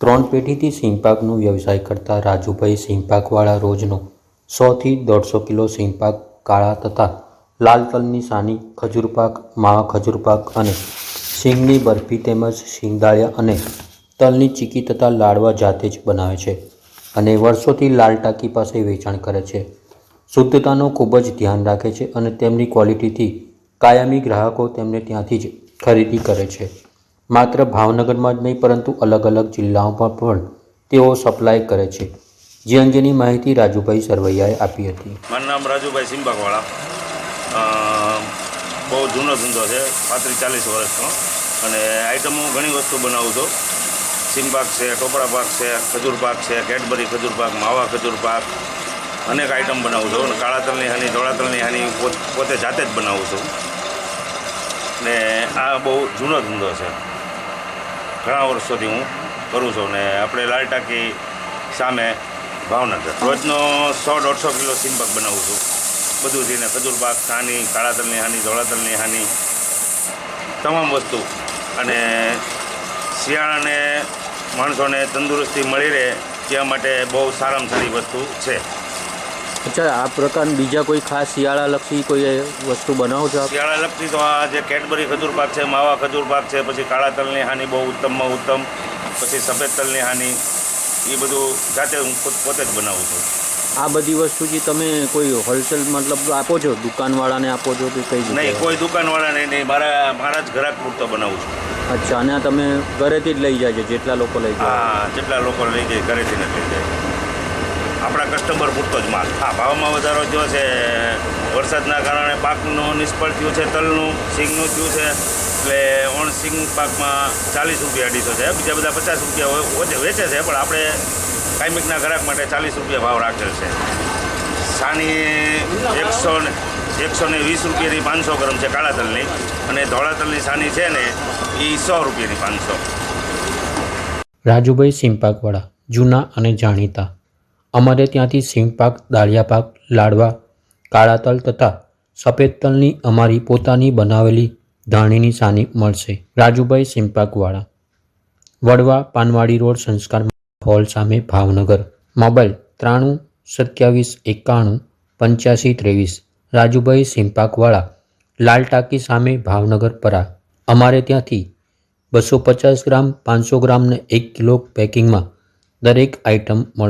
ત્રણ પેઢીથી સિંહપાકનો વ્યવસાય કરતા રાજુભાઈ સિંહપાકવાળા રોજનો સોથી દોઢસો કિલો સિંહપાક કાળા તથા લાલ તલની સાની ખજૂરપાક, માવા ખજૂરપાક અને સિંગની બરફી તેમજ સિંગદાળિયા અને તલની ચીકી તથા લાડવા જાતે જ બનાવે છે અને વર્ષોથી લાલ ટાંકી પાસે વેચાણ કરે છે. શુદ્ધતાનું ખૂબ જ ધ્યાન રાખે છે અને તેમની ક્વોલિટીથી કાયમી ગ્રાહકો તેમને ત્યાંથી જ ખરીદી કરે છે. માત્ર ભાવનગરમાં જ નહીં, પરંતુ અલગ અલગ જિલ્લાઓમાં પણ તેઓ સપ્લાય કરે છે. જે અંગેની માહિતી રાજુભાઈ સરવૈયાએ આપી હતી. મારું નામ રાજુભાઈ સિંબાકવાળા. બહુ જૂનો ધંધો છે, પાંત્રીસ ચાલીસ વર્ષનો. અને આઈટમો ઘણી વસ્તુ બનાવું છું. સિંગપાક છે, ટોપરા પાક છે, ખજૂર પાક છે, કેડબરી ખજૂર પાક, માવા ખજૂર પાક, અનેક આઈટમ બનાવું છું. અને કાળા તલની હાની, ધોળા તલની હાની પોતે જાતે જ બનાવું છું. ને આ બહુ જૂનો ધંધો છે. ઘણા વર્ષોથી હું કરું છું ને આપણે લાલ ટાંકી સામે ભાવનગર. રોજનો સો દોઢસો કિલો સિમ્પક બનાવું છું. બધું થઈને ખજૂર પાક સાની કાળા તલની હાની ધોળા તલની હાની તમામ વસ્તુ. અને શિયાળાને માણસોને તંદુરસ્તી મળી રહે, ત્યાં માટે બહુ સારામાં સારી વસ્તુ છે. અચ્છા આ પ્રકારની બીજા કોઈ ખાસ શિયાળાલક્ષી કોઈ વસ્તુ બનાવો છો આપ? શિયાળા લગતી તો આ જે કેડબરી ખજૂર પાક છે માવા ખજૂર પાક છે પછી કાળા તલની હાની બહુ ઉત્તમમાં ઉત્તમ પછી સફેદ તલની હાની એ બધું જાતે હું પોત- પોતે જ બનાવું છું. આ બધી વસ્તુ જે તમે કોઈ હોલસેલ મતલબ આપો છો દુકાનવાળાને આપો છો કે કઈ નહીં કોઈ દુકાનવાળાને નહીં મારા મારા જ ઘરાક પૂરતો બનાવું છું. અચ્છા અને આ તમે ઘરેથી જ લઈ જાય છે જેટલા લોકો લઈ જાય. હા જેટલા લોકો લઈ જાય ઘરેથી ને લઈ જાય. આપણા કસ્ટમર પૂરતો જ માલ. હા ભાવમાં વધારો થયો છે. વરસાદના કારણે પાકનું નિષ્ફળ થયું છે તલનું સિંગનું થયું છે. એટલે ઓણ સિંગ પાકમાં ચાલીસ રૂપિયા અઢીસો છે. બીજા બધા પચાસ રૂપિયા હોય- વેચે છે પણ આપણે કાયમિકના ગ્રાહક માટે ચાલીસ રૂપિયા ભાવ રાખેલ છે. સાની એકસો ને એકસો ને વીસ રૂપિયાની પાંચસો ગ્રામ છે કાળા તલની. અને ધોળા તલની સાની છે ને એ સો રૂપિયાની પાંચસો. રાજુભાઈ સિંગપાકવાળા જૂના અને જાણીતા. અમારે ત્યાંથી સિંગપાક દાળિયા પાક લાડવા, કાળા તલ તથા સફેદ તલની અમારી પોતાની બનાવેલી ધાણીની સાની મળશે. રાજુભાઈ સિંપાકવાળા વડવા પાનવાડી રોડ સંસ્કાર હોલ સામે ભાવનગર. મોબાઈલ ત્રાણું, સત્યાવીસ, એકાણું, પંચ્યાસી, ત્રેવીસ. રાજુભાઈ સિંપાકવાળા લાલ ટાંકી સામે ભાવનગર પરા. અમારે ત્યાંથી બસો પચાસ ગ્રામ, પાંચસો ગ્રામ ને એક કિલો પેકિંગમાં દરેક આઇટમ મળશે.